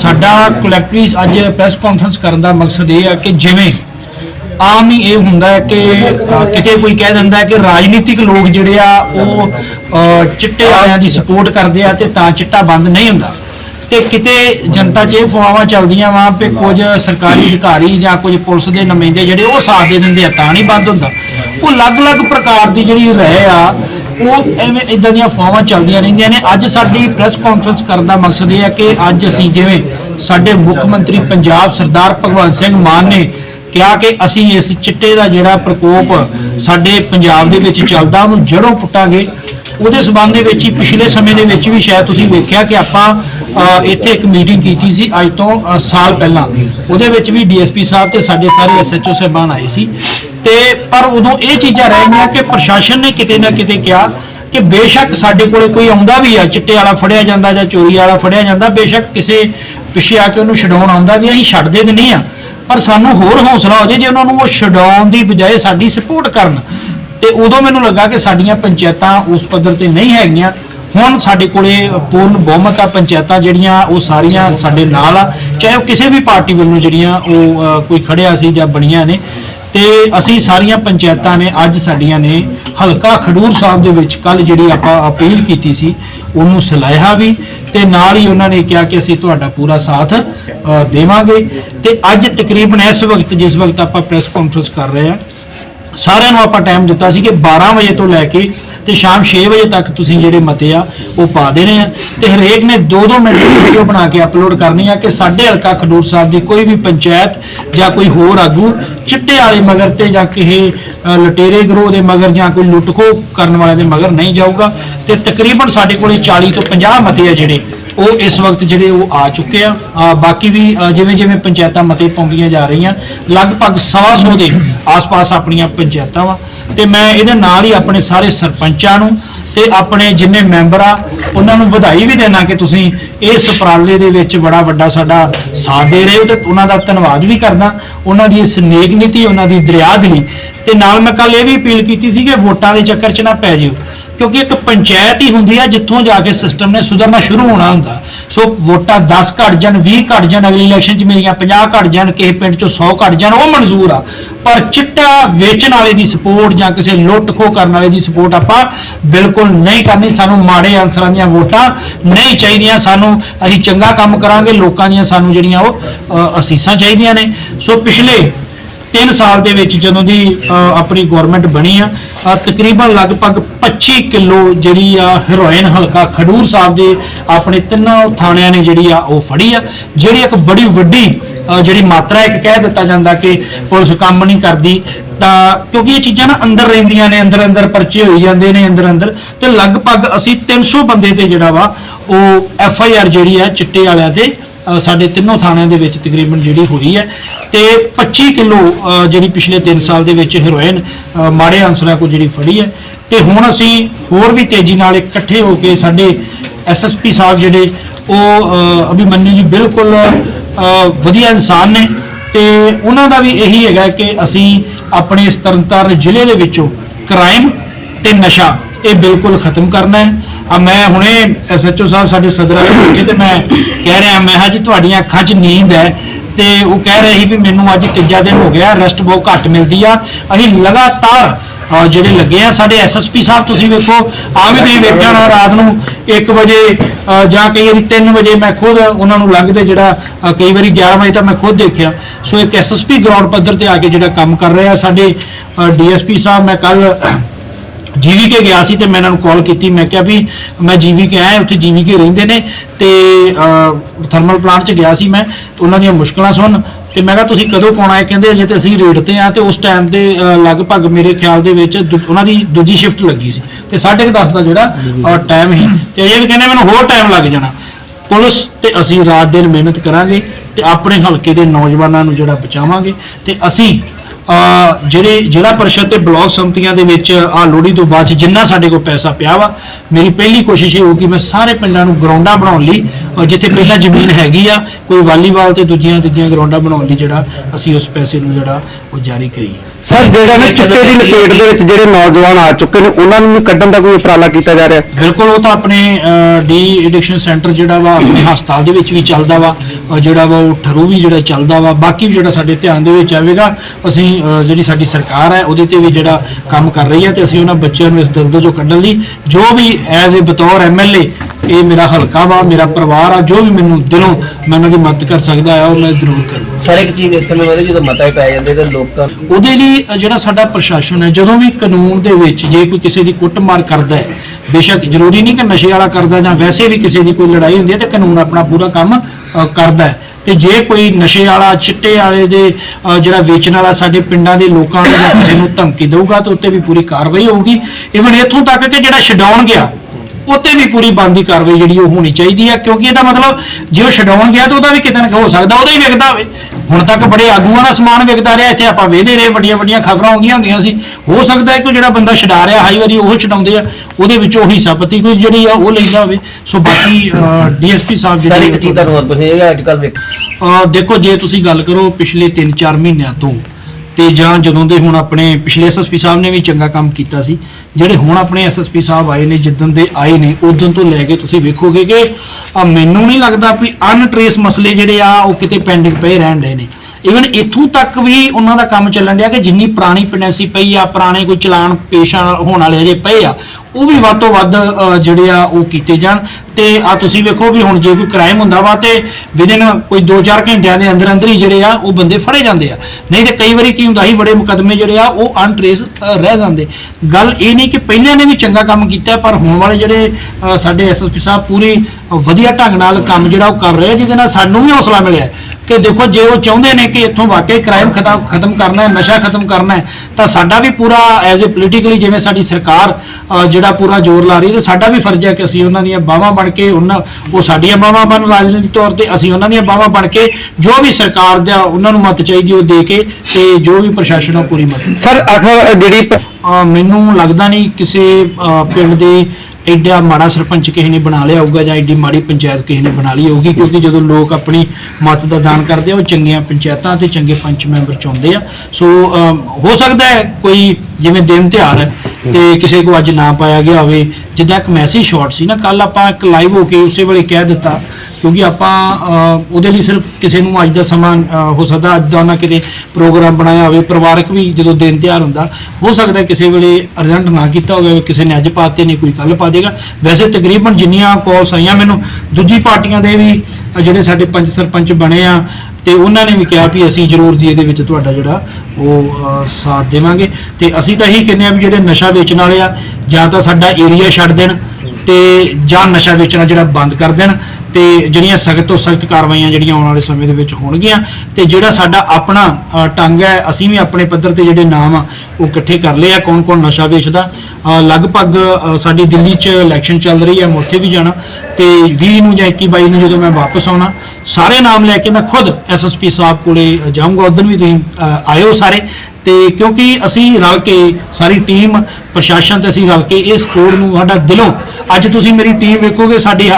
ਸਾਡਾ ਕਲੈਕਟਰੀ ਅੱਜ ਪ੍ਰੈਸ ਕਾਨਫਰੰਸ ਕਰਨ ਦਾ ਮਕਸਦ ਇਹ ਹੈ ਕਿ ਜਿਵੇਂ ਆਮ ਹੀ ਇਹ ਹੁੰਦਾ ਹੈ ਕਿ ਕਿਤੇ ਕੋਈ ਕਹਿ ਦਿੰਦਾ ਹੈ ਕਿ ਰਾਜਨੀਤਿਕ ਲੋਕ ਜਿਹੜੇ ਆ, ਉਹ ਚਿੱਟੇ ਵਾਲਿਆਂ ਦੀ ਸਪੋਰਟ ਕਰਦੇ ਆ ਤੇ ਤਾਂ ਚਿੱਟਾ ਬੰਦ ਨਹੀਂ ਹੁੰਦਾ। ਤੇ ਕਿਤੇ ਜਨਤਾ 'ਚ ਇਹ ਫਵਾਵਾਂ ਚੱਲਦੀਆਂ ਵਾ ਕਿ ਕੁਝ ਸਰਕਾਰੀ ਅਧਿਕਾਰੀ ਜਾਂ ਕੁਝ ਪੁਲਿਸ ਦੇ ਨੁਮਾਇੰਦੇ ਜਿਹੜੇ ਉਹ ਸਾਥ ਦੇ ਦਿੰਦੇ ਆ, ਤਾਂ ਨਹੀਂ ਬੰਦ ਹੁੰਦਾ। ਉਹ ਅਲੱਗ-ਅਲੱਗ ਪ੍ਰਕਾਰ ਦੀ ਜਿਹੜੀ ਰਹਿ ਆ, ਉਹ ਐਵੇਂ ਇਦਾਂ ਦੀਆਂ ਫਵਾਵਾਂ ਚੱਲਦੀਆਂ ਰਹਿੰਦੀਆਂ ਨੇ। ਅੱਜ ਸਾਡੀ ਪ੍ਰੈਸ ਕਾਨਫਰੰਸ ਕਰਨ ਦਾ ਮਕਸਦ ਇਹ ਹੈ ਕਿ ਅੱਜ ਅਸੀਂ ਜਿਵੇਂ ਸਾਡੇ ਮੁੱਖ ਮੰਤਰੀ ਪੰਜਾਬ ਸਰਦਾਰ ਭਗਵੰਤ ਸਿੰਘ ਮਾਨ ਨੇ ਕਿਹਾ ਕਿ ਅਸੀਂ ਇਸ ਚਿੱਟੇ ਦਾ ਜਿਹੜਾ ਪ੍ਰਕੋਪ ਸਾਡੇ ਪੰਜਾਬ ਦੇ ਵਿੱਚ ਚੱਲਦਾ, ਉਹਨੂੰ ਜੜੋਂ ਪੁੱਟਾਂਗੇ। ਉਹਦੇ ਸਬੰਧ ਦੇ ਵਿੱਚ ਹੀ ਪਿਛਲੇ ਸਮੇਂ ਦੇ ਵਿੱਚ ਵੀ ਸ਼ਾਇਦ ਤੁਸੀਂ ਵੇਖਿਆ ਕਿ ਆਪਾਂ ਇੱਥੇ ਇੱਕ ਮੀਟਿੰਗ ਕੀਤੀ ਸੀ ਅੱਜ ਤੋਂ ਸਾਲ ਪਹਿਲਾਂ। ਉਹਦੇ ਵਿੱਚ ਵੀ ਡੀਐਸਪੀ ਸਾਹਿਬ ਤੇ ਸਾਡੇ ਸਾਰੇ ਐਸਐਚਓ ਸਾਹਿਬਾਨ ਆਏ ਸੀ। ਤੇ, ਪਰ ਉਦੋਂ ਇਹ ਚੀਜ਼ਾਂ ਰਹਿ ਗਈਆਂ ਕਿ ਪ੍ਰਸ਼ਾਸਨ ਨੇ ਕਿਤੇ ਨਾ ਕਿਤੇ ਕਿਹਾ ਕਿ ਬੇਸ਼ੱਕ ਸਾਡੇ ਕੋਲੇ ਕੋਈ ਆਉਂਦਾ ਵੀ ਆ, ਚਿੱਟੇ ਵਾਲਾ ਫੜਿਆ ਜਾਂਦਾ ਜਾਂ ਚੋਰੀ ਵਾਲਾ ਫੜਿਆ ਜਾਂਦਾ, ਬੇਸ਼ੱਕ ਕਿਸੇ ਪਿੱਛੇ ਆ ਕੇ ਉਹਨੂੰ ਛਡਾਉਣ ਆਉਂਦਾ ਵੀ ਅਸੀਂ ਛੱਡਦੇ ਤੇ ਨਹੀਂ ਆ। ਪਰ ਸਾਨੂੰ ਹੋਰ ਹੌਸਲਾ ਹੋ ਜੇ ਜੇ ਉਹਨਾਂ ਨੂੰ ਉਹ ਛਡਾਉਣ ਦੀ ਬਜਾਏ ਸਾਡੀ ਸਪੋਰਟ ਕਰਨ। ਤੇ ਉਦੋਂ ਮੈਨੂੰ ਲੱਗਾ ਕਿ ਸਾਡੀਆਂ ਪੰਚਾਇਤਾਂ ਉਸ ਪੱਧਰ ਤੇ ਨਹੀਂ ਹੈਗੀਆਂ। ਹੁਣ ਸਾਡੇ ਕੋਲੇ ਪੂਰਨ ਬਹੁਮਤ ਆ ਪੰਚਾਇਤਾਂ ਜਿਹੜੀਆਂ ਉਹ ਸਾਰੀਆਂ ਸਾਡੇ ਨਾਲ ਆ। ਚਾਹੇ ਉਹ ਕਿਸੇ ਵੀ ਪਾਰਟੀ ਵੱਲੋਂ ਜਿਹੜੀਆਂ ਉਹ ਅ, ਕੋਈ ਖੜਿਆ ਸੀ ਜਾਂ ਬਣੀਆਂ ਨੇ। ਤੇ ਅਸੀਂ ਸਾਰੀਆਂ ਪੰਚਾਇਤਾਂ ਨੇ ਅੱਜ ਸਾਡੀਆਂ ਨੇ ਹਲਕਾ ਖਡੂਰ ਸਾਹਿਬ ਦੇ ਵਿੱਚ ਕੱਲ ਜਿਹੜੀ ਆਪਾਂ ਅਪੀਲ ਕੀਤੀ ਸੀ ਉਹਨੂੰ ਸਲਾਹਿਆ ਵੀ ਤੇ ਨਾਲ ਹੀ ਉਹਨਾਂ ਨੇ ਕਿਹਾ ਕਿ ਅਸੀਂ ਤੁਹਾਡਾ ਪੂਰਾ ਸਾਥ ਅ, ਦੇਵਾਂਗੇ। ਤੇ ਅੱਜ ਤਕਰੀਬਨ ਇਸ ਵਕਤ ਜਿਸ ਵਕਤ ਆਪਾਂ ਪ੍ਰੈਸ ਕਾਨਫਰੰਸ ਕਰ ਰਹੇ ਹਾਂ ਸਾਰਿਆਂ ਨੂੰ ਆਪਾਂ ਟਾਈਮ ਦਿੱਤਾ ਸੀ ਕਿ 12 ਵਜੇ ਤੋਂ ਲੈ ਕੇ ਤੇ ਸ਼ਾਮ 6 ਵਜੇ ਤੱਕ ਤੁਸੀਂ ਜਿਹੜੇ ਮਤੇ ਆ, ਉਹ ਪਾ ਦੇਣੇ ਆ। ਤੇ ਹਰੇਕ ਨੇ 2-2 ਮਿੰਟ ਦੀ ਵੀਡੀਓ ਬਣਾ ਕੇ ਅਪਲੋਡ ਕਰਨੀ ਆ ਕਿ ਸਾਡੇ ਹਲਕਾ ਖਡੂਰ ਸਾਹਿਬ ਦੀ ਕੋਈ ਵੀ ਪੰਚਾਇਤ ਜਾਂ ਕੋਈ ਹੋਰ ਆਗੂ ਚਿੱਟੇ ਵਾਲੇ ਮਗਰ ਤੇ ਜਾਂ ਕਿਸੇ ਲਟੇਰੇ ਗਰੋਹ ਦੇ ਮਗਰ ਜਾਂ ਕੋਈ ਲੁੱਟਖੋ ਕਰਨ ਵਾਲੇ ਦੇ ਮਗਰ ਨਹੀਂ ਜਾਊਗਾ। ਤੇ ਤਕਰੀਬਨ ਸਾਡੇ ਕੋਲੇ 40 ਤੋਂ 50 ਮਤੇ ਆ ਜਿਹੜੇ ਉਹ ਇਸ ਵਕਤ ਜਿਹੜੇ ਉਹ ਆ ਚੁੱਕੇ ਆ। ਬਾਕੀ ਵੀ ਜਿਵੇਂ ਜਿਵੇਂ ਪੰਚਾਇਤਾਂ ਮਤੇ ਪਾਉਂਦੀਆਂ ਜਾ ਰਹੀਆਂ, ਲਗਭਗ ਸਵਾ ਸੌ ਦੇ ਆਸ-ਪਾਸ ਆਪਣੀਆਂ ਪੰਚਾਇਤਾਂ ਵਾ। ਤੇ ਮੈਂ ਇਹਦੇ ਨਾਲ ਹੀ ਆਪਣੇ ਸਾਰੇ ਸਰਪੰਚਾਂ ਨੂੰ ਤੇ ਆਪਣੇ ਜਿੰਨੇ ਮੈਂਬਰ ਆ, ਉਹਨਾਂ ਨੂੰ ਵਧਾਈ ਵੀ ਦੇਣਾ ਕਿ ਤੁਸੀਂ ਇਸ ਉਪਰਾਲੇ ਦੇ ਵਿੱਚ ਬੜਾ ਵੱਡਾ ਸਾਡਾ ਸਾਥ ਦੇ ਰਹੇ ਹੋ ਤੇ ਉਹਨਾਂ ਦਾ ਧੰਨਵਾਦ ਵੀ ਕਰਦਾ। ਉਹਨਾਂ ਦੀ ਇਸ ਨੇਕ ਨੀਤੀ, ਉਹਨਾਂ ਦੀ ਦਰਿਆ ਦਿਲੀ ਤੇ ਨਾਲ ਮੈਂ ਕੱਲ ਇਹ ਵੀ ਅਪੀਲ ਕੀਤੀ ਸੀ ਕਿ ਵੋਟਾਂ ਦੇ ਚੱਕਰ 'ਚ ਨਾ ਪੈ ਜਿਓ। ਕਿਉਂਕਿ ਇੱਕ ਪੰਚਾਇਤ ਹੀ ਹੁੰਦੀ ਆ ਜਿੱਥੋਂ ਜਾ ਕੇ ਸਿਸਟਮ ਨੇ ਸੁਧਰਨਾ ਸ਼ੁਰੂ ਹੋਣਾ ਹੁੰਦਾ। ਸੋ ਵੋਟਾਂ 10 ਘਟ ਜਾਣ 20 ਘਟ ਜਾਣ, ਅਗਲੀ ਇਲੈਕਸ਼ਨ 'ਚ ਮੇਰੀਆਂ 50 ਘਟ ਜਾਣ, ਕਿਸੇ ਪਿੰਡ 'ਚੋਂ 100 ਘਟ ਜਾਣ, ਉਹ ਮਨਜ਼ੂਰ ਆ। ਪਰ ਚਿੱਟਾ ਵੇਚਣ ਵਾਲੇ ਦੀ ਸਪੋਰਟ ਜਾਂ ਕਿਸੇ ਲੁੱਟ ਖੋਹ ਕਰਨ ਵਾਲੇ ਦੀ ਸਪੋਰਟ ਆਪਾਂ ਬਿਲਕੁਲ ਨਹੀਂ ਕਰਨੀ। ਸਾਨੂੰ ਮਾੜੇ ਅਨਸਰਾਂ ਦੀਆਂ ਵੋਟਾਂ ਨਹੀਂ ਚਾਹੀਦੀਆਂ। ਸਾਨੂੰ ਅਸੀਂ ਚੰਗਾ ਕੰਮ ਕਰਾਂਗੇ। ਲੋਕਾਂ ਦੀਆਂ ਸਾਨੂੰ ਜਿਹੜੀਆਂ ਉਹ ਅਸੀਸਾਂ ਚਾਹੀਦੀਆਂ ਨੇ। ਸੋ ਪਿਛਲੇ 3 ਸਾਲ ਦੇ ਵਿੱਚ ਜਦੋਂ ਦੀ ਆਪਣੀ ਗਵਰਨਮੈਂਟ ਬਣੀ ਆ ਤਕਰੀਬਨ ਲਗਭਗ 25 ਕਿਲੋ ਜਿਹੜੀ ਆ ਹੈਰੋਇਨ ਹਲਕਾ ਖਡੂਰ ਸਾਹਿਬ ਦੇ ਆਪਣੇ ਤਿੰਨਾਂ ਥਾਣਿਆਂ ਨੇ ਜਿਹੜੀ ਆ ਉਹ ਫੜੀ ਆ, ਜਿਹੜੀ ਇੱਕ ਬੜੀ ਵੱਡੀ ਜਿਹੜੀ ਮਾਤਰਾ ਇੱਕ ਕਹਿ ਦਿੱਤਾ ਜਾਂਦਾ ਕਿ ਪੁਲਿਸ ਕੰਮ ਨਹੀਂ ਕਰਦੀ, ਤਾਂ ਕਿਉਂਕਿ ਇਹ ਚੀਜ਼ਾਂ ਨਾ ਅੰਦਰ ਰਹਿੰਦੀਆਂ ਨੇ, ਅੰਦਰ ਅੰਦਰ ਪਰਚੇ ਹੋਈ ਜਾਂਦੇ ਨੇ, ਅੰਦਰ ਅੰਦਰ, ਤੇ ਲਗਭਗ ਅਸੀਂ 300 ਬੰਦੇ ਤੇ ਜਿਹੜਾ ਵਾ, ਉਹ ਐਫ ਆਈ ਆਰ ਜਿਹੜੀ ਆ ਚਿੱਟੇ ਵਾਲਿਆਂ ਤੇ ਸਾਡੇ ਤਿੰਨੋਂ ਥਾਣਿਆਂ ਦੇ ਵਿੱਚ ਤਕਰੀਬਨ ਜਿਹੜੀ ਹੋਈ ਹੈ ਤੇ 25 ਕਿਲੋ ਜਿਹੜੀ ਪਿਛਲੇ 3 ਸਾਲ ਦੇ ਵਿੱਚ ਹੈਰੋਇਨ ਮਾੜੇ ਅਨਸਰਾਂ ਕੋਲ ਜਿਹੜੀ ਫੜੀ ਹੈ। ਤੇ ਹੁਣ ਅਸੀਂ ਹੋਰ ਵੀ ਤੇਜ਼ੀ ਨਾਲ ਇਕੱਠੇ ਹੋ ਕੇ ਸਾਡੇ ਐਸਐਸਪੀ ਸਾਹਿਬ ਜਿਹੜੇ ਉਹ ਅ, ਅਭਿਮਨਿਊ ਜੀ ਬਿਲਕੁਲ ਵਧੀਆ ਇਨਸਾਨ ਨੇ ਤੇ ਉਹਨਾਂ ਦਾ ਵੀ ਇਹੀ ਹੈਗਾ ਕਿ ਅਸੀਂ ਆਪਣੇ ਇਸ ਤਰਨਤਾਰਨ ਜ਼ਿਲ੍ਹੇ ਦੇ ਵਿੱਚੋਂ ਕ੍ਰਾਈਮ ਤੇ ਨਸ਼ਾ ਇਹ ਬਿਲਕੁਲ ਖਤਮ ਕਰਨਾ ਹੈ। ਆ ਮੈਂ ਹੁਣੇ ਐਸਐਚਓ ਸਾਹਿਬ ਸਾਡੇ ਸਦਰਾਂ ਦੇ ਤੇ ਮੈਂ ਕਹਿ ਰਿਹਾ, ਮੈਂ ਹਾਂ ਜੀ ਤੁਹਾਡੀਆਂ ਅੱਖਾਂ 'ਚ ਨੀਂਦ ਹੈ ਤੇ ਉਹ ਕਹਿ ਰਹੇ ਸੀ ਵੀ ਮੈਨੂੰ ਅੱਜ ਤੀਜਾ ਦਿਨ ਹੋ ਗਿਆ ਰੈਸਟ ਬਹੁਤ ਘੱਟ ਮਿਲਦੀ ਆ। ਅਸੀਂ ਲਗਾਤਾਰ ਜਿਹੜੇ ਲੱਗੇ ਆ ਸਾਡੇ ਐਸਐਸਪੀ ਸਾਹਿਬ, ਤੁਸੀਂ ਵੇਖੋ ਆ ਵੀ ਤੁਸੀਂ ਵੇਖਿਆ ਹੋਣਾ ਰਾਤ ਨੂੰ 1 ਵਜੇ ਜਾਂ ਕਈ ਵਾਰੀ 3 ਵਜੇ ਮੈਂ ਖੁਦ ਉਹਨਾਂ ਨੂੰ ਲੰਘਦੇ ਜਿਹੜਾ ਕਈ ਵਾਰੀ 11 ਵਜੇ ਤਾਂ ਮੈਂ ਖੁਦ ਦੇਖਿਆ। ਸੋ ਇੱਕ ਐਸਐਸਪੀ ਗਰਾਊਂਡ ਪੱਧਰ ਤੇ ਆ ਕੇ ਜਿਹੜਾ ਕੰਮ ਕਰ ਰਿਹਾ ਸਾਡੇ ਡੀਐਸਪੀ ਸਾਹਿਬ, ਮੈਂ ਕੱਲ ਜੀਵੀ ਕੇ ਗਿਆ ਸੀ ਤੇ ਮੈਂ ਇਹਨਾਂ ਨੂੰ ਕਾਲ ਕੀਤੀ। ਮੈਂ ਕਿਹਾ ਵੀ ਮੈਂ ਜੀਵੀ ਕੇ ਆਇਆ, ਉੱਥੇ ਜੀਵੀ ਕੇ ਰਹਿੰਦੇ ਨੇ ਤੇ ਥਰਮਲ ਪਲਾਂਟ 'ਚ ਗਿਆ ਸੀ ਮੈਂ। ਤੇ ਉਹਨਾਂ ਦੀਆਂ ਮੁਸ਼ਕਲਾਂ ਸੁਣ। ਤੇ ਮੈਂ ਕਿਹਾ, ਤੁਸੀਂ ਕਦੋਂ ਪਾਉਣਾ ਹੈ? ਕਹਿੰਦੇ ਅਜੇ ਤੇ ਅਸੀਂ ਰੇਟ ਤੇ ਆ ਤੇ ਉਸ ਟਾਈਮ ਤੇ ਲਗਭਗ ਮੇਰੇ ਖਿਆਲ ਦੇ ਵਿੱਚ ਦੂ- ਉਹਨਾਂ ਦੀ ਦੂਜੀ ਸ਼ਿਫਟ ਲੱਗੀ ਸੀ। ਤੇ 10:30 ਦਾ ਜਿਹੜਾ ਟਾਈਮ ਸੀ। ਤੇ ਅਜੇ ਵੀ ਕਹਿੰਦੇ ਮੈਨੂੰ ਹੋਰ ਟਾਈਮ ਲੱਗ ਜਾਣਾ। ਪੁਲਿਸ ਤੇ ਅਸੀਂ ਰਾਤ ਦਿਨ ਮਿਹਨਤ ਕਰਾਂਗੇ ਤੇ ਆਪਣੇ ਹਲਕੇ ਦੇ ਨੌਜਵਾਨਾਂ ਨੂੰ ਜਿਹੜਾ ਬਚਾਵਾਂਗੇ। ਤੇ ਅਸੀਂ ਜਿਹੜੇ ਜ਼ਿਲ੍ਹਾ ਪਰਿਸ਼ਦ ਤੇ ਬਲਾਕ ਸੰਮਤੀਆਂ ਦੇ ਵਿੱਚ ਆ ਲੋਹੜੀ ਤੋਂ ਬਾਅਦ ਜਿੰਨਾ ਸਾਡੇ ਕੋਲ ਪੈਸਾ ਪਿਆ ਵਾ ਮੇਰੀ ਪਹਿਲੀ ਕੋਸ਼ਿਸ਼ ਇਹ ਹੋਊਗੀ ਮੈਂ ਸਾਰੇ ਪਿੰਡਾਂ ਨੂੰ ਗਰਾਊਂਡਾਂ ਬਣਾਉਣ ਲਈ ਅ, ਜਿੱਥੇ ਪਹਿਲਾਂ ਜ਼ਮੀਨ ਹੈਗੀ ਆ ਕੋਈ ਵਾਲੀਬਾਲ ਤੇ ਦੂਜੀਆਂ ਤੀਜੀਆਂ ਗਰਾਊਂਡਾਂ ਬਣਾਉਣ ਲਈ ਜਿਹੜਾ ਅਸੀਂ ਉਸ ਪੈਸੇ ਨੂੰ ਜਿਹੜਾ ਉਹ ਜਾਰੀ ਕਰੀਏ। ਸਰ ਜਿਹੜਾ ਨੇ ਚਿੱਟੇ ਦੀ ਲਪੇਟ ਦੇ ਵਿੱਚ ਜਿਹੜੇ ਨੌਜਵਾਨ ਆ ਚੁੱਕੇ ਨੇ ਉਹਨਾਂ ਨੂੰ ਵੀ ਕੱਢਣ ਦਾ ਕੋਈ ਉਪਰਾਲਾ ਕੀਤਾ ਜਾ ਰਿਹਾ? ਬਿਲਕੁਲ ਉਹ ਤਾਂ ਆਪਣੇ ਡੀ ਐਡਿਕਸ਼ਨ ਸੈਂਟਰ ਜਿਹੜਾ ਵਾ ਆਪਣੇ ਹਸਪਤਾਲ ਦੇ ਵਿੱਚ ਵੀ ਚੱਲਦਾ ਵਾ ਜਿਹੜਾ ਵਾ ਉਹ ਠਰੂ ਵੀ ਜਿਹੜਾ ਚੱਲਦਾ ਵਾ ਬਾਕੀ ਵੀ ਜਿਹੜਾ ਸਾਡੇ ਧਿਆਨ ਦੇ ਵਿੱਚ ਆਵੇਗਾ ਅਸੀਂ ਜਿਹੜੀ ਸਾਡੀ ਸਰਕਾਰ ਹੈ ਉਹਦੇ ਤੇ ਵੀ ਜਿਹੜਾ ਕੰਮ ਕਰ ਰਹੀ ਹੈ ਤੇ ਅਸੀਂ ਉਹਨਾਂ ਬੱਚਿਆਂ ਨੂੰ ਇਸ ਦਲਦਲ ਚੋਂ ਕੱਢਣ ਲਈ ਜੋ ਵੀ ਐਜ਼ ਅ ਬਤੌਰ ਐਮਐਲਏ ਇਹ ਮੇਰਾ ਹਲਕਾ ਵਾ ਮੇਰਾ ਪਰਿਵਾਰ ਆ ਜੋ ਵੀ ਮੈਨੂੰ ਦਿਲੋਂ ਮੈਂ ਉਹਨਾਂ ਦੀ ਮਦਦ ਕਰ ਸਕਦਾ ਆ ਉਹ ਮੈਂ ਜ਼ਰੂਰ ਕਰੂੰਗਾ। ਸਾਰੇ ਇੱਕ ਚੀਜ਼ ਦੇਖਣ ਨੂੰ ਮਿਲਦੀ ਜਦੋਂ ਮਤਾ ਹੀ ਪੈ ਜਾਂਦੇ ਤੇ ਲੋਕਾਂ ਉਹਦੇ ਲਈ ਜਿਹੜਾ ਸਾਡਾ ਪ੍ਰਸ਼ਾਸਨ ਹੈ ਜਦੋਂ ਵੀ ਕਾਨੂੰਨ ਦੇ ਵਿੱਚ ਜੇ ਕੋਈ ਕਿਸੇ ਦੀ ਕੁੱਟਮਾਰ ਕਰਦਾ ਹੈ ਬੇਸ਼ੱਕ ਜ਼ਰੂਰੀ ਨਹੀਂ ਕਿ ਨਸ਼ੇ ਵਾਲਾ ਕਰਦਾ ਜਾਂ ਵੈਸੇ ਵੀ ਕਿਸੇ ਦੀ ਕੋਈ ਲੜਾਈ ਹੁੰਦੀ ਹੈ ਤੇ ਕਾਨੂੰਨ ਆਪਣਾ ਪੂਰਾ ਕੰਮ ਕਰਦਾ ਹੈ। ਤੇ ਜੇ ਕੋਈ ਨਸ਼ੇ ਵਾਲਾ, ਚਿੱਟੇ ਵਾਲੇ ਦੇ ਜਿਹੜਾ ਵੇਚਣ ਵਾਲਾ ਸਾਡੇ ਪਿੰਡਾਂ ਦੇ ਲੋਕਾਂ ਨੂੰ ਜਾਂ ਕਿਸੇ ਨੂੰ ਧਮਕੀ ਦੇਊਗਾ, ਤਾਂ ਉੱਤੇ ਵੀ ਪੂਰੀ ਕਾਰਵਾਈ ਹੋਊਗੀ। ਇਵਨ ਇੱਥੋਂ ਤੱਕ ਕਿ ਜਿਹੜਾ ਛਡਾਉਣ ਗਿਆ ਉੱਤੇ ਵੀ ਪੂਰੀ ਬੰਦੀ ਕਾਰਵਾਈ ਜਿਹੜੀ ਉਹ ਹੋਣੀ ਚਾਹੀਦੀ ਹੈ ਕਿਉਂਕਿ ਇਹਦਾ ਮਤਲਬ ਜੇ ਉਹ ਛਡਾਉਣ ਗਿਆ ਤਾਂ ਉਹਦਾ ਵੀ ਕਿਤੇ ਨਾ ਹੋ ਸਕਦਾ ਉਹਦਾ ਹੀ ਵਿਕਦਾ ਹੋਵੇ। ਹੁਣ ਤੱਕ ਬੜੇ ਆਗੂਆਂ ਦਾ ਸਮਾਨ ਵਿਕਦਾ ਰਿਹਾ ਇੱਥੇ ਆਪਾਂ ਵੇਖਦੇ ਰਹੇ ਵੱਡੀਆਂ ਵੱਡੀਆਂ ਖਬਰਾਂ ਆਉਂਦੀਆਂ ਹੁੰਦੀਆਂ ਸੀ। ਹੋ ਸਕਦਾ ਹੈ ਕਿ ਜਿਹੜਾ ਬੰਦਾ ਛਡਾ ਰਿਹਾ ਹਾਈ ਵਾਰੀ ਉਹ ਛਡਾਉਂਦੇ ਆ ਉਹਦੇ ਵਿੱਚੋਂ ਹਿੱਸਾ ਪੱਤੀ ਕੋਈ ਜਿਹੜੀ ਆ ਉਹ ਲੈਂਦਾ ਹੋਵੇ। ਸੋ ਬਾਕੀ ਡੀਐਸਪੀ ਸਾਹਿਬ ਸਾਰੇ ਜਿਹੜੇ ਚੀਜ਼ ਤੁਹਾਨੂੰ ਹੋਰ ਪੁੱਛੇਗਾ ਅੱਜ ਕੱਲ ਵੇਖ ਅਹ ਦੇਖੋ ਜੇ ਤੁਸੀਂ ਗੱਲ ਕਰੋ ਪਿਛਲੇ 3-4 ਮਹੀਨਿਆਂ ਤੋਂ ਤੇ ਜਾਂ ਜਦੋਂ ਦੇ ਹੁਣ ਆਪਣੇ ਪਿਛਲੇ ਐਸਐਸਪੀ ਸਾਹਿਬ ਨੇ ਵੀ ਚੰਗਾ ਕੰਮ ਕੀਤਾ ਸੀ, ਜਿਹੜੇ ਹੁਣ ਆਪਣੇ ਐਸਐਸਪੀ ਸਾਹਿਬ ਆਏ ਨੇ, ਜਿੱਦਣ ਦੇ ਆਏ ਨੇ, ਉਦੋਂ ਤੋਂ ਲੈ ਕੇ ਤੁਸੀਂ ਵੇਖੋਗੇ ਕਿ ਅਹ ਮੈਨੂੰ ਨਹੀਂ ਲੱਗਦਾ ਵੀ ਅਨਟ੍ਰੇਸ ਮਸਲੇ ਜਿਹੜੇ ਆ, ਉਹ ਕਿਤੇ ਪੈਂਡਿੰਗ ਪਏ ਰਹਿਣ ਡਏ ਨੇ। ਇਵਨ ਇੱਥੋਂ ਤੱਕ ਵੀ ਉਹਨਾਂ ਦਾ ਕੰਮ ਚੱਲਣ ਡਿਆ ਕਿ ਜਿੰਨੀ ਪੁਰਾਣੀ ਪੈਂਡੈਂਸੀ ਪਈ ਆ, ਪੁਰਾਣੇ ਕੋਈ ਚਲਾਨ ਪੇਸ਼ ਆ- ਹੋਣ ਵਾਲੇ ਅਜੇ ਪਏ ਆ ਉਹ ਵੀ ਵੱਧ ਤੋਂ ਵੱਧ ਅਹ, ਜਿਹੜੇ ਆ ਉਹ ਕੀਤੇ ਜਾਣ। ਤੇ ਆ ਤੁਸੀਂ ਵੇਖੋ ਵੀ ਹੁਣ ਜੇ ਕੋਈ ਕ੍ਰਾਈਮ ਹੁੰਦਾ ਵਾ ਤੇ ਵਿਦਿਨ ਕੋਈ 2-4 ਘੰਟਿਆਂ ਦੇ ਅੰਦਰ ਅੰਦਰ ਹੀ ਜਿਹੜੇ ਆ ਉਹ ਬੰਦੇ ਫੜੇ ਜਾਂਦੇ ਆ। ਨਹੀਂ ਤੇ ਕਈ ਵਾਰੀ ਕੀ ਹੁੰਦਾ ਸੀ ਬੜੇ ਮੁਕੱਦਮੇ ਜਿਹੜੇ ਆ ਉਹ ਅਨਟ੍ਰੇਸ ਰਹਿ ਜਾਂਦੇ। ਗੱਲ ਇਹ ਨਹੀਂ ਕਿ ਪਹਿਲਿਆਂ ਨੇ ਵੀ ਚੰਗਾ ਕੰਮ ਕੀਤਾ ਪਰ ਹੁਣ ਵਾਲੇ ਜਿਹੜੇ ਅਹ, ਸਾਡੇ ਐਸਐਸਪੀ ਸਾਹਿਬ ਪੂਰੀ ਵਧੀਆ ਢੰਗ ਨਾਲ ਕੰਮ ਜਿਹੜਾ ਉਹ ਕਰ ਰਹੇ ਆ ਜਿਹਦੇ ਨਾਲ ਸਾਨੂੰ ਵੀ ਹੌਸਲਾ ਮਿਲਿਆ। ਹੈ ਕਿ ਦੇਖੋ ਜੇ ਉਹ ਚਾਹੁੰਦੇ ਨੇ ਕਿ ਇੱਥੋਂ ਵਾਕਈ ਕ੍ਰਾਈਮ ਖਤਮ ਖਤਮ ਕਰਨਾ ਹੈ ਨਸ਼ਾ ਖਤਮ ਕਰਨਾ ਹੈ ਤਾਂ ਸਾਡਾ ਵੀ ਪੂਰਾ ਐਜ਼ ਅ ਪੋਲੀਟੀਕਲੀ ਜਿਵੇਂ ਸਾਡੀ ਸਰਕਾਰ ਜਿਹੜਾ ਪੂਰਾ ਜ਼ੋਰ ਲਾ ਰਹੀ ਤੇ ਸਾਡਾ ਵੀ ਫਰਜ਼ ਹੈ ਕਿ ਅਸੀਂ ਉਹਨਾਂ ਦੀਆਂ ਬਾਹਾਂ ਬਣ ਕੇ ਉਹਨਾਂ ਉਹ ਸਾਡੀਆਂ ਬਾਹਾਂ ਬਣ ਰਾਜਨੀਤਿਕ ਤੌਰ ਤੇ ਅਸੀਂ ਉਹਨਾਂ ਦੀਆਂ ਬਾਹਾਂ ਬਣ ਕੇ ਜੋ ਵੀ ਸਰਕਾਰ ਦਾ ਉਹਨਾਂ ਨੂੰ ਮਤ ਚਾਹੀਦੀ ਉਹ ਦੇ ਕੇ ਤੇ ਜੋ ਵੀ ਪ੍ਰਸ਼ਾਸਨ ਆ ਉਹ ਪੂਰੀ ਮਦਦ ਸਰ ਆਖਰ ਜਿਹੜੀ ਮੈਨੂੰ ਲੱਗਦਾ ਨਹੀਂ ਕਿਸੇ ਪਿੰਡ ਦੇ ਐਡਾ ਮਾੜਾ ਸਰਪੰਚ ਕਿਸੇ ਨੇ ਬਣਾ ਲਿਆ ਹੋਊਗਾ ਜਾਂ ਐਡੀ ਮਾੜੀ ਪੰਚਾਇਤ ਕਿਸੇ ਨੇ ਬਣਾ ਲਈ ਹੋਊਗੀ ਕਿਉਂਕਿ ਜਦੋਂ ਲੋਕ ਆਪਣੀ ਮਤ ਦਾ ਦਾਨ ਕਰਦੇ ਆ ਉਹ ਚੰਗੀਆਂ ਪੰਚਾਇਤਾਂ ਤੇ ਚੰਗੇ ਪੰਚ ਮੈਂਬਰ ਚਾਹੁੰਦੇ ਆ। ਸੋ ਅਮ, ਹੋ ਸਕਦਾ ਹੈ ਕੋਈ ਜਿਵੇਂ ਦਿਨ ਤਿਉਹਾਰ ਹੈ ਤੇ ਕਿਸੇ ਕੋ ਅੱਜ ਨਾ ਪਾਇਆ ਗਿਆ ਹੋਵੇ। ਜਿੱਦਾਂ ਇੱਕ ਮੈਸੇਜ ਸ਼ਾਰਟ ਸੀ ਨਾ ਕੱਲ ਆਪਾਂ ਇੱਕ ਲਾਈਵ ਹੋ ਕੇ ਉਸੇ ਵੇਲੇ ਕਹਿ ਦਿੱਤਾ ਕਿਉਂਕਿ ਆਪਾਂ ਅਹ, ਉਹਦੇ ਲਈ ਸਿਰਫ ਕਿਸੇ ਨੂੰ ਅੱਜ ਦਾ ਸਮਾਂ ਅਹ, ਹੋ ਸਕਦਾ ਅੱਜ ਦਾ ਉਹਨਾਂ ਕਿਤੇ ਪ੍ਰੋਗਰਾਮ ਬਣਾਇਆ ਹੋਵੇ ਪਰਿਵਾਰਕ ਵੀ ਜਦੋਂ ਦਿਨ ਤਿਉਹਾਰ ਹੁੰਦਾ ਹੋ ਸਕਦਾ ਕਿਸੇ ਵੇਲੇ ਅਰਜੈਂਟ ਨਾ ਕੀਤਾ ਹੋਵੇ ਕਿਸੇ ਨੇ ਅੱਜ ਪਾਤੇ ਨਹੀਂ ਕੋਈ ਕੱਲ ਪਾ ਦੇਗਾ। ਵੈਸੇ ਤਕਰੀਬਨ ਜਿੰਨੀਆਂ ਕਾਲਸ ਆਈਆਂ ਮੈਨੂੰ ਦੂਜੀ ਪਾਰਟੀਆਂ ਦੇ ਵੀ ਅਹ, ਜਿਹੜੇ ਸਾਡੇ ਪੰਚ ਸਰਪੰਚ ਬਣੇ ਆ ਤੇ ਉਹਨਾਂ ਨੇ ਵੀ ਕਿਹਾ ਵੀ ਅਸੀਂ ਜ਼ਰੂਰ ਜੀ ਇਹਦੇ ਵਿੱਚ ਤੁਹਾਡਾ ਜਿਹੜਾ ਉਹ ਅਹ, ਸਾਥ ਦੇਵਾਂਗੇ। ਤੇ ਅਸੀਂ ਤਾਂ ਇਹੀ ਕਹਿੰਦੇ ਆ ਵੀ ਜਿਹੜੇ ਨਸ਼ਾ ਵੇਚਣ ਵਾਲੇ ਆ ਜਾਂ ਤਾਂ ਸਾਡਾ ਏਰੀਆ ਛੱਡ ਦੇਣ ਤੇ ਜਾਂ ਨਸ਼ਾ ਵੇਚਣਾ ਜਿਹੜਾ ਬੰਦ ਕਰ ਦੇਣ ਤੇ ਜਿਹੜੀਆਂ ਸਖਤ ਤੋਂ ਸਖਤ ਕਾਰਵਾਈਆਂ ਜਿਹੜੀਆਂ ਆਉਣ ਵਾਲੇ ਸਮੇਂ ਦੇ ਵਿੱਚ ਹੋਣਗੀਆਂ ਤੇ ਜਿਹੜਾ ਸਾਡਾ ਆਪਣਾ ਅ, ਟੰਗ ਹੈ ਅਸੀਂ ਵੀ ਆਪਣੇ ਪੱਧਰ ਤੇ ਜਿਹੜੇ ਨਾਮ ਆ ਉਹ ਇਕੱਠੇ ਕਰ ਲਏ ਆ ਕੌਣ ਕੌਣ ਨਸ਼ਾ ਵੇਚਦਾ। ਅ, ਲਗਭਗ ਸਾਡੀ ਦਿੱਲੀ 'ਚ ਇਲੈਕਸ਼ਨ ਚੱਲ ਰਹੀ ਹੈ ਮੈਂ ਉੱਥੇ ਵੀ ਜਾਣਾ। ਤੇ 20 ਨੂੰ ਜਾਂ 21 22 ਨੂੰ ਜਦੋਂ ਮੈਂ ਵਾਪਸ ਆਉਣਾ ਸਾਰੇ ਨਾਮ ਲੈ ਕੇ ਮੈਂ ਖੁਦ ਐਸਐਸਪੀ ਸਾਹਿਬ ਕੋਲੇ ਜਾਊਂਗਾ। ਉਦੋਂ ਵੀ ਤੁਸੀਂ ਅ, ਆਇਓ ਸਾਰੇ। ਤੇ ਕਿਉਂਕਿ ਅਸੀਂ ਰਲ ਕੇ ਸਾਰੀ ਟੀਮ ਪ੍ਰਸ਼ਾਸਨ ਤੇ ਅਸੀਂ ਰਲ ਕੇ ਇਸ ਕੋਡ ਨੂੰ ਸਾਡਾ ਦਿਲੋਂ ਅੱਜ ਤੁਸੀਂ ਮੇਰੀ ਟੀਮ ਵੇਖੋਗੇ ਸਾਡੀ ਅ,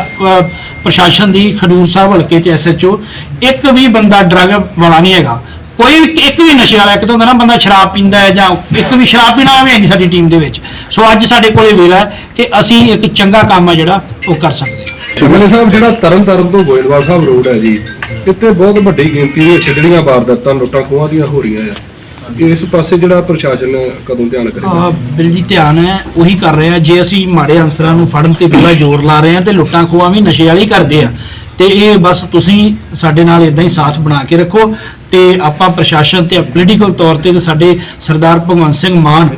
ਪ੍ਰਸ਼ਾਸਨ ਦੀ ਖਡੂਰ ਸਾਹਿਬ ਹਲਕੇ ਚ ਐਸਐਚਓ ਇੱਕ ਵੀ ਬੰਦਾ ਡਰਗ ਵਾਲਾ ਨਹੀਂ ਹੈਗਾ। ਕੋਈ ਵੀ, ਇੱਕ ਵੀ ਨਸ਼ੇ ਵਾਲਾ, ਇੱਕ ਤਾਂ ਹੁੰਦਾ ਨਾ ਬੰਦਾ ਸ਼ਰਾਬ ਪੀਂਦਾ ਹੈ ਜਾਂ ਇੱਕ ਵੀ ਸ਼ਰਾਬ ਪੀਣਾ ਵੀ ਨਹੀਂ ਸਾਡੀ ਟੀਮ ਦੇ ਵਿੱਚ। ਸੋ ਅੱਜ ਸਾਡੇ ਕੋਲੇ ਵੇਲਾ ਹੈ ਕਿ ਅਸੀਂ ਇੱਕ ਚੰਗਾ ਕੰਮ ਹੈ ਜਿਹੜਾ ਉਹ ਕਰ ਸਕਦੇ ਹਾਂ। ਐਮਐਲਏ ਸਾਹਿਬ, ਜਿਹੜਾ ਤਰਨ ਤੋਂ ਗੋਇਲਵਾਲ ਸਾਹਿਬ ਰੋਡ ਹੈ ਜੀ, ਇੱਥੇ ਬਹੁਤ ਵੱਡੀ ਗਿਣਤੀ ਵਿੱਚ ਜਿਹੜੀਆਂ ਵਾਰਦਾਤਾਂ ਲੁੱਟਾਂ ਖੋਹਾਂ ਦੀਆਂ ਹੋ ਰਹੀਆਂ ਆ। ਇਸ ਪਾਸੇ ਜਿਹੜਾ ਪ੍ਰਸ਼ਾਸਨ ਕਦੋਂ ਧਿਆਨ ਕਰੇਗਾ? ਆ ਬਿਲ ਜੀ ਧਿਆਨ ਹੈ, ਉਹੀ ਕਰ ਰਹੇ ਆ। ਜੇ ਅਸੀਂ ਮਾੜੇ ਅੰਸਰਾਂ ਨੂੰ ਫੜਨ ਤੇ ਪੂਰਾ ਜ਼ੋਰ ਲਾ ਰਹੇ ਆ ਤੇ ਲੁੱਟਾਂ ਖੋਹਾਂ ਵੀ ਨਸ਼ੇ ਵਾਲੀ ਕਰਦੇ ਆ। ਤੇ ਇਹ ਬਸ ਤੁਸੀਂ ਸਾਡੇ ਨਾਲ ਇਦਾਂ ਹੀ ਸਾਥ ਬਣਾ ਕੇ ਰੱਖੋ ਤੇ ਆਪਾਂ ਪ੍ਰਸ਼ਾਸਨ ਤੇ ਪੋਲੀਟੀਕਲ ਤੌਰ ਤੇ ਤੇ ਸਾਡੇ ਸਰਦਾਰ ਭਗਵੰਤ ਸਿੰਘ ਮਾਨ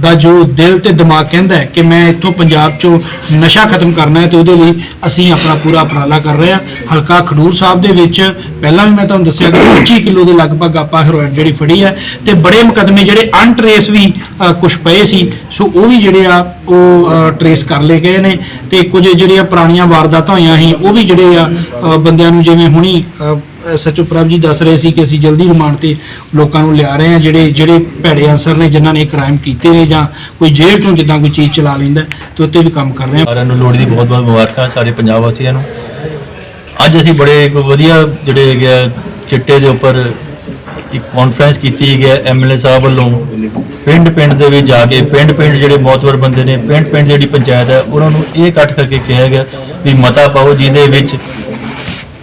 ਦਾ ਜੋ ਦਿਲ ਤੇ ਦਿਮਾਗ ਕਹਿੰਦਾ ਹੈ ਕਿ ਮੈਂ ਇੱਥੋਂ ਪੰਜਾਬ ਚੋਂ ਨਸ਼ਾ ਖਤਮ ਕਰਨਾ ਹੈ ਤੇ ਉਹਦੇ ਲਈ ਅਸੀਂ ਆਪਣਾ ਪੂਰਾ ਉਪਰਾਲਾ ਕਰ ਰਹੇ ਹਾਂ। ਹਲਕਾ ਖਡੂਰ ਸਾਹਿਬ ਦੇ ਵਿੱਚ ਪਹਿਲਾਂ ਵੀ ਮੈਂ ਤੁਹਾਨੂੰ ਦੱਸਿਆ ਕਿ 25 ਕਿਲੋ ਦੇ ਲਗਭਗ ਆਪਾਂ ਹੈਰੋਇਨ ਜਿਹੜੀ ਫੜੀ ਹੈ ਤੇ ਬੜੇ ਮੁਕਦਮੇ ਜਿਹੜੇ ਅਨਟ੍ਰੇਸ ਵੀ ਕੁਝ ਪਏ ਸੀ। ਸੋ ਉਹ ਵੀ ਜਿਹੜੇ ਆ, ਉਹ ਟਰੇਸ ਕਰ ਲਏ ਗਏ ਨੇ ਤੇ ਕੁਝ ਜਿਹੜੀਆਂ ਪੁਰਾਣੀਆਂ ਵਾਰਦਾਤਾਂ ਹੋਈਆਂ ਸੀ, ਉਹ ਵੀ ਜਿਹੜੇ ਆ ਬੰਦਿਆਂ ਨੂੰ ਜਿਵੇਂ ਹੁਣੀ ਸੱਚੋ ਪ੍ਰਭ ਜੀ ਦੱਸ ਰਹੇ ਸੀ ਕਿ ਅਸੀਂ ਜਲਦੀ ਰਿਮਾਂਡ ਤੇ ਲੋਕਾਂ ਨੂੰ ਲਿਆ ਰਹੇ ਹਾਂ ਜਿਹੜੇ ਜਿਹੜੇ ਭੈੜੇ ਅਨਸਰ ਨੇ ਜਿਨ੍ਹਾਂ ਨੇ ਕ੍ਰਾਈਮ ਕੀਤੇ ਨੇ ਜਾਂ ਕੋਈ ਜੇਲ੍ਹ ਚੋਂ ਜਿੱਦਾਂ ਕੋਈ ਚੀਜ਼ ਚਲਾ ਲੈਂਦਾ ਹੈ, ਤੇ ਉੱਤੇ ਵੀ ਕੰਮ ਕਰ ਰਹੇ ਹਾਂ। ਸਾਰਿਆਂ ਨੂੰ ਲੋਹੜੀ ਦੀ ਬਹੁਤ ਬਹੁਤ ਮੁਬਾਰਕਾਂ ਸਾਰੇ ਪੰਜਾਬ ਵਾਸੀਆਂ ਨੂੰ। ਅੱਜ ਅਸੀਂ ਬੜੇ ਵਧੀਆ ਜਿਹੜੇ ਹੈਗੇ ਆ ਚਿੱਟੇ ਦੇ ਉੱਪਰ ਇੱਕ ਕਾਨਫਰੰਸ ਕੀਤੀ ਗਈ ਹੈ ਐਮਐਲਏ ਸਾਹਿਬ ਵੱਲੋਂ। ਪਿੰਡ ਪਿੰਡ ਦੇ ਵਿੱਚ ਜਾ ਕੇ ਪਿੰਡ ਪਿੰਡ ਜਿਹੜੇ ਮੌਤਵਰ ਬੰਦੇ ਨੇ ਪਿੰਡ ਪਿੰਡ ਜਿਹੜੀ ਪੰਚਾਇਤ ਹੈ ਉਹਨਾਂ ਨੂੰ ਇਹ ਇਕੱਠ ਕਰਕੇ ਕਿਹਾ ਗਿਆ ਵੀ ਮਤਾ ਪਾਓ ਜਿਹਦੇ ਵਿੱਚ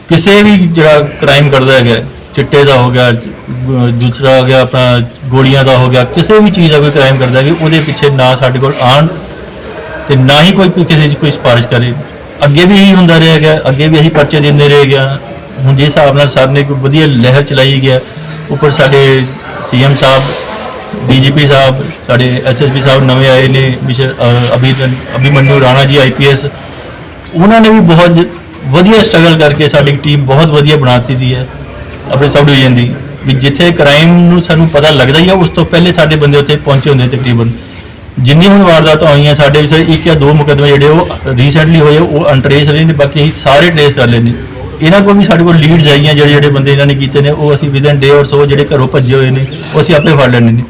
ਕਿਸੇ ਵੀ ਜਿਹੜਾ ਕ੍ਰਾਈਮ ਕਰਦਾ ਹੈਗਾ, ਚਿੱਟੇ ਦਾ ਹੋ ਗਿਆ ਦੂਸਰਾ ਹੋ ਗਿਆ, ਆਪਣਾ ਗੋਲੀਆਂ ਦਾ ਹੋ ਗਿਆ, ਕਿਸੇ ਵੀ ਚੀਜ਼ ਦਾ ਕੋਈ ਕ੍ਰਾਈਮ ਕਰਦਾ ਹੈ ਉਹਦੇ ਪਿੱਛੇ ਨਾ ਸਾਡੇ ਕੋਲ ਆਣ ਤੇ ਨਾ ਹੀ ਕੋਈ ਕਿਸੇ 'ਚ ਕੋਈ ਸਿਫਾਰਿਸ਼ ਕਰੇ। ਅੱਗੇ ਵੀ ਇਹੀ ਹੁੰਦਾ ਰਿਹਾ ਗਿਆ ਅੱਗੇ ਵੀ ਅਸੀਂ ਪਰਚੇ ਦਿੰਦੇ ਰਹੇ ਗਿਆ ਹੁਣ ਜਿਸ ਹਿਸਾਬ ਨਾਲ ਸਰ ਨੇ ਕੋਈ ਵਧੀਆ ਲਹਿਰ ਚਲਾਈ ਗਿਆ ਉੱਪਰ ਸਾਡੇ ਸੀਐਮ ਸਾਹਿਬ, ਡੀਜੀਪੀ ਸਾਹਿਬ, ਸਾਡੇ ਐਸਐਸਪੀ ਸਾਹਿਬ ਨਵੇਂ ਆਏ ਨੇ ਮਿਸ਼ਰ ਅਹ ਅਭੀ ਅਭਿਮਨਿਊ ਰਾਣਾ ਜੀ ਆਈਪੀਐਸ ਉਹਨਾਂ ਨੇ ਵੀ ਬਹੁਤ ਵਧੀਆ ਸਟਰਗਲ ਕਰਕੇ ਸਾਡੀ ਟੀਮ ਬਹੁਤ ਵਧੀਆ ਬਣਾ ਦਿੱਤੀ ਦੀ ਹੈ ਆਪਣੇ ਸਬ ਡਿਵੀਜ਼ਨ ਦੀ। ਵੀ ਜਿੱਥੇ ਕ੍ਰਾਈਮ ਨੂੰ ਸਾਨੂੰ ਪਤਾ ਲੱਗਦਾ ਹੀ ਆ, ਉਸ ਤੋਂ ਪਹਿਲੇ ਸਾਡੇ ਬੰਦੇ ਉੱਥੇ ਪਹੁੰਚੇ ਹੁੰਦੇ ਤਕਰੀਬਨ। ਜਿੰਨੀ ਹੁਣ ਵਾਰਦਾਤਾਂ ਹੋਈਆਂ, ਸਾਡੇ ਵਿੱਚ ਇੱਕ ਜਾਂ ਦੋ ਮੁਕੱਦਮੇ ਜਿਹੜੇ ਉਹ ਰੀਸੈਂਟਲੀ ਹੋਏ, ਉਹ ਅਨਟ੍ਰੇਸ ਰਹੇ ਨੇ, ਬਾਕੀ ਅਸੀਂ ਸਾਰੇ ਟ੍ਰੇਸ ਕਰ ਲੈਂਦੇ। ਇਹਨਾਂ ਕੋਲ ਵੀ ਸਾਡੇ ਕੋਲ ਲੀਡਸ ਆਈਆਂ, ਜਿਹੜੇ ਜਿਹੜੇ ਬੰਦੇ ਇਹਨਾਂ ਨੇ ਕੀਤੇ ਨੇ, ਉਹ ਅਸੀਂ ਵਿਦਨ ਡੇ ਔਰ ਸੋ ਜਿਹੜੇ ਘਰੋਂ ਭੱਜੇ ਹੋਏ ਨੇ, ਉਹ ਅਸੀਂ ਆਪੇ ਫੜ ਲੈਣੇ ਨੇ।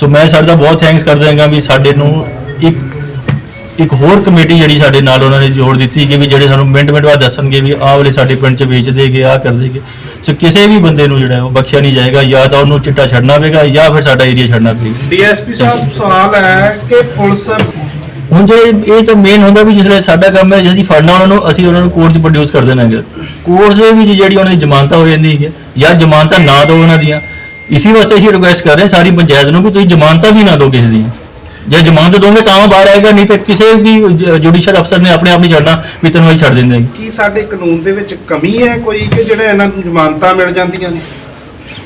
ਸੋ ਮੈਂ ਸਰ ਦਾ ਬਹੁਤ ਥੈਂਕਸ ਕਰਦਾ ਹਾਂਗਾ ਵੀ ਸਾਡੇ ਨੂੰ ਇੱਕ ਇੱਕ ਹੋਰ ਕਮੇਟੀ ਜਿਹੜੀ ਸਾਡੇ ਨਾਲ ਉਹਨਾਂ ਨੇ ਜੋੜ ਦਿੱਤੀ ਕਿ ਵੀ ਜਿਹੜੇ ਸਾਨੂੰ ਮਿੰਟ ਮਿੰਟ ਬਾਅਦ ਦੱਸਣਗੇ ਵੀ ਆਹ ਵਾਲੇ ਸਾਡੇ ਪਿੰਡ 'ਚ ਵੇਚ ਦੇਗੇ ਆਹ ਕਰ ਦੇਗੇ ਸੋ ਕਿਸੇ ਵੀ ਬੰਦੇ ਨੂੰ ਜਿਹੜਾ ਉਹ ਬਖਸ਼ਿਆ ਨਹੀਂ ਜਾਏਗਾ ਜਾਂ ਤਾਂ ਉਹਨੂੰ ਚਿੱਟਾ ਛੱਡਣਾ ਪਏਗਾ ਜਾਂ ਫਿਰ ਸਾਡਾ ਏਰੀਆ ਛੱਡਣਾ ਪਏਗਾ। ਡੀਐਸਪੀ ਸਾਹਿਬ ਸਵਾਲ ਹੈ ਕਿ ਪੁਲਿਸ ਹੁਣ ਜੇ ਇਹ ਤਾਂ ਮੇਨ ਹੁੰਦਾ ਵੀ ਜਿਹੜਾ ਸਾਡਾ ਕੰਮ ਹੈ ਜੇ ਅਸੀਂ ਫੜਨਾ ਉਹਨਾਂ ਨੂੰ ਅਸੀਂ ਉਹਨਾਂ ਨੂੰ ਕੋਰਟ 'ਚ ਪ੍ਰੋਡਿਊਸ ਕਰ ਦੇਣਾ ਹੈਗਾ ਕੋਰਟ ਦੇ ਵਿੱਚ ਜਿਹੜੀ ਉਹਨਾਂ ਦੀ ਜ਼ਮਾਨਤਾਂ ਹੋ ਜਾਂਦੀ ਹੈ ਜਾਂ ਜ਼ਮਾਨਤਾਂ ਨਾ ਦਿਓ ਉਹਨਾਂ ਦੀਆਂ। ਇਸੇ ਵਾਸਤੇ ਅਸੀਂ ਰਿਕੁਐਸਟ ਕਰ ਰਹੇ ਹਾਂ ਸਾਰੀ ਪੰਚਾਇਤ ਨੂੰ ਕਿ ਤੁਸੀਂ ਜ਼ਮਾਨਤਾਂ ਵੀ ਨਾ ਦਿਓ ਕਿਸੇ ਦੀਆਂ। ਜੇ ਜ਼ਮਾਨਤ ਦੋਗੇ ਤਾਂ ਬਾਹਰ ਆਏਗਾ ਨਹੀਂ ਤਾਂ ਕਿਸੇ ਵੀ ਜੁਡੀਸ਼ੀਅਲ ਅਫਸਰ ਨੇ ਆਪਣੇ ਆਪ ਨਹੀਂ ਛੱਡਣਾ ਵੀ ਤੈਨੂੰ ਅਸੀਂ ਛੱਡ ਦਿੰਦੇ ਹਾਂ ਕੀ ਸਾਡੇ ਕਾਨੂੰਨ ਦੇ ਵਿੱਚ ਕਮੀ ਹੈ ਕੋਈ ਕਿ ਜਿਹੜਾ ਇਹਨਾਂ ਨੂੰ ਜ਼ਮਾਨਤਾਂ ਮਿਲ ਜਾਂਦੀਆਂ ਨੇ?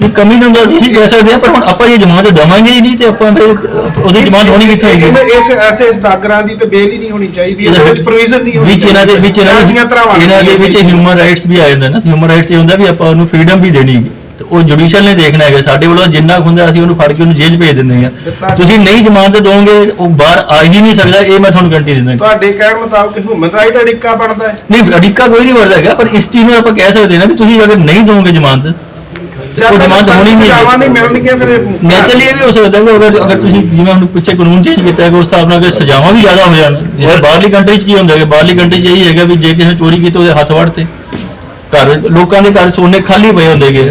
ਇਹ ਕਮੀ ਨੂੰ ਤਾਂ ਨਹੀਂ ਕਹਿ ਸਕਦੇ ਹਾਂ, ਪਰ ਹੁਣ ਆਪਾਂ ਇਹ ਜ਼ਮਾਨਤ ਦੇਵਾਂਗੇ ਹੀ ਨਹੀਂ ਤੇ ਆਪਾਂ ਫਿਰ ਉਹਦੀ ਜ਼ਮਾਨਤ ਹੋਣੀ ਕਿੱਥੇ ਹੋਏਗੀ? ਇਸ ਐਸੇ ਸਦਾਗਰਾਂ ਦੀ ਤੇ ਬੇਲ ਹੀ ਨਹੀਂ ਹੋਣੀ ਚਾਹੀਦੀ ਇਹਦੇ ਵਿੱਚ ਪ੍ਰੋਵੀਜ਼ਨ ਨਹੀਂ ਹੋਣੀ ਵਿੱਚ ਇਹਨਾਂ ਦੇ ਵਿੱਚ ਇਹਨਾਂ ਦੇ ਵਿੱਚ ਹਿਊਮਨ ਰਾਈਟਸ ਵੀ ਆ ਜਾਂਦਾ ਨਾ। ਹਿਊਮਨ ਰਾਈਟਸ ਇਹ ਹੁੰਦਾ ਵੀ ਆਪਾਂ ਉਹਨੂੰ ਫ੍ਰੀडम ਵੀ ਦੇਣੀ ਹੈ ਉਹ ਜੁਡੀਸ਼ੀਅਲ ਨੇ ਦੇਖਣਾ ਹੈਗਾ ਸਾਡੇ ਵੱਲੋਂ ਜਿੰਨਾ ਕੁ ਹੁੰਦਾ ਅਸੀਂ ਉਹਨੂੰ ਫੜ ਕੇ ਉਹਨੂੰ ਜੇਲ੍ਹ ਭੇਜ ਦਿੰਦੇ ਹਾਂ। ਤੁਸੀਂ ਨਹੀਂ ਜ਼ਮਾਨਤ ਦੋਗੇ ਉਹ ਬਾਹਰ ਆ ਹੀ ਨਹੀਂ ਸਕਦਾ ਇਹ ਮੈਂ ਤੁਹਾਨੂੰ ਗਰੰਟੀ ਦਿੰਦਾ। ਤੁਹਾਡੇ ਕਹਿਣ ਮੁਤਾਬਕ ਹਿਊਮਨ ਰਾਈਟ ਅੜਿੱਕਾ ਬਣਦਾ ਹੈ? ਨਹੀਂ ਅੜਿੱਕਾ ਕੋਈ ਨਹੀਂ ਵਰਦਾ ਹੈਗਾ ਪਰ ਇਸ ਚੀਜ਼ ਨੂੰ ਆਪਾਂ ਕਹਿ ਸਕਦੇ ਹਾਂ ਨਾ ਵੀ ਤੁਸੀਂ ਅਗਰ ਨਹੀਂ ਦੋਗੇ ਜ਼ਮਾਨਤ ਕੋਈ ਡਿਮਾਂਡ ਹੋਣੀ ਨਹੀਂ ਹੈ। ਨਹੀਂ ਮਿਲਣਗੀਆਂ ਫਿਰ ਨੈਚੁਰਲੀ ਇਹ ਵੀ ਹੋ ਸਕਦਾ ਕਿ ਅਗਰ ਅਗਰ ਤੁਸੀਂ ਜਿਵੇਂ ਹੁਣ ਪਿੱਛੇ ਕਾਨੂੰਨ ਚੇਂਜ ਕੀਤਾ ਹੈ ਕਿ ਉਸ ਹਿਸਾਬ ਨਾਲ ਕਿ ਸਜ਼ਾਵਾਂ ਵੀ ਜ਼ਿਆਦਾ ਹੋ ਜਾਣ ਜਿਵੇਂ ਬਾਹਰਲੀ ਕੰਟਰੀ 'ਚ ਕੀ ਹੁੰਦਾ ਹੈ ਕਿ ਬਾਹਰਲੀ ਕੰਟਰੀ 'ਚ ਇਹੀ ਹੈਗਾ ਵੀ ਜੇ ਕਿਸੇ ਨੇ ਚੋਰੀ ਕੀਤੀ ਉਹਦੇ ਹੱਥ ਵੜਤੇ। ਘਰ ਲੋਕਾਂ ਦੇ ਘਰ ਸੋਨੇ ਖਾਲੀ ਪਏ ਹੁੰਦੇ ਗੇ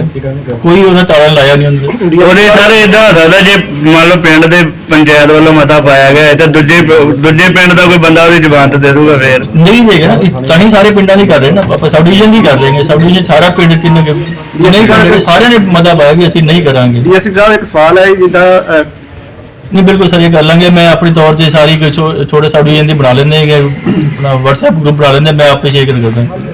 ਕੋਈ ਉਹਨਾਂ ਤਾਲਾ ਲਾਇਆ ਨਹੀਂ ਹੁੰਦੇ। ਉਹਦੇ ਸਾਰੇ ਇਦਾਂ ਹੋ ਸਕਦਾ ਜੇ ਮੰਨ ਲਓ ਪਿੰਡ ਦੇ ਪੰਚਾਇਤ ਵੱਲੋਂ ਮਤਾ ਪਾਇਆ ਗਿਆ ਤੇ ਦੂਜੇ ਦੂਜੇ ਪਿੰਡ ਦਾ ਕੋਈ ਬੰਦਾ ਉਹਦੀ ਜ਼ਮਾਨਤ ਦੇ ਦੂਗਾ ਫੇਰ। ਨਹੀਂ ਦੇਗਾ ਨਾ ਤਾਂ ਹੀ ਸਾਰੇ ਪਿੰਡਾਂ ਦੀ ਕਰ ਰਹੇ ਨਾ ਆਪਾਂ ਸਬ ਡਿਵੀਜ਼ਨ ਦੀ ਕਰ ਲੈਂਗੇ ਸਬ ਡਿਵੀਜ਼ਨ ਸਾਰਾ ਪਿੰਡ ਕਿੰਨੇ ਕੁ- ਜੇ ਨਹੀਂ ਕਰਾਂਗੇ ਸਾਰਿਆਂ ਨੇ ਮਤਾ ਪਾਇਆ ਵੀ ਅਸੀਂ ਨਹੀਂ ਕਰਾਂਗੇ। ਡੀਐਸਪੀ ਸਾਹਿਬ ਇੱਕ ਸਵਾਲ ਹੈ ਜਿੱਦਾਂ ਨਹੀਂ ਬਿਲਕੁਲ ਸਰ ਇਹ ਕਰ ਲਾਂਗੇ ਮੈਂ ਆਪਣੇ ਤੌਰ ਤੇ ਸਾਰੀ ਛੋਟੇ ਸਬ ਡਿਵੀਜ਼ਨ ਦੀ ਬਣਾ ਲੈਂਦੇ ਹੈਗੇ ਆਪਣਾ WhatsApp ਗਰੁੱਪ ਬਣਾ ਲੈਂਦੇ ਮੈਂ ਆਪੇ ਸ਼ੇਅਰ ਕਰ ਦਾਂਗਾ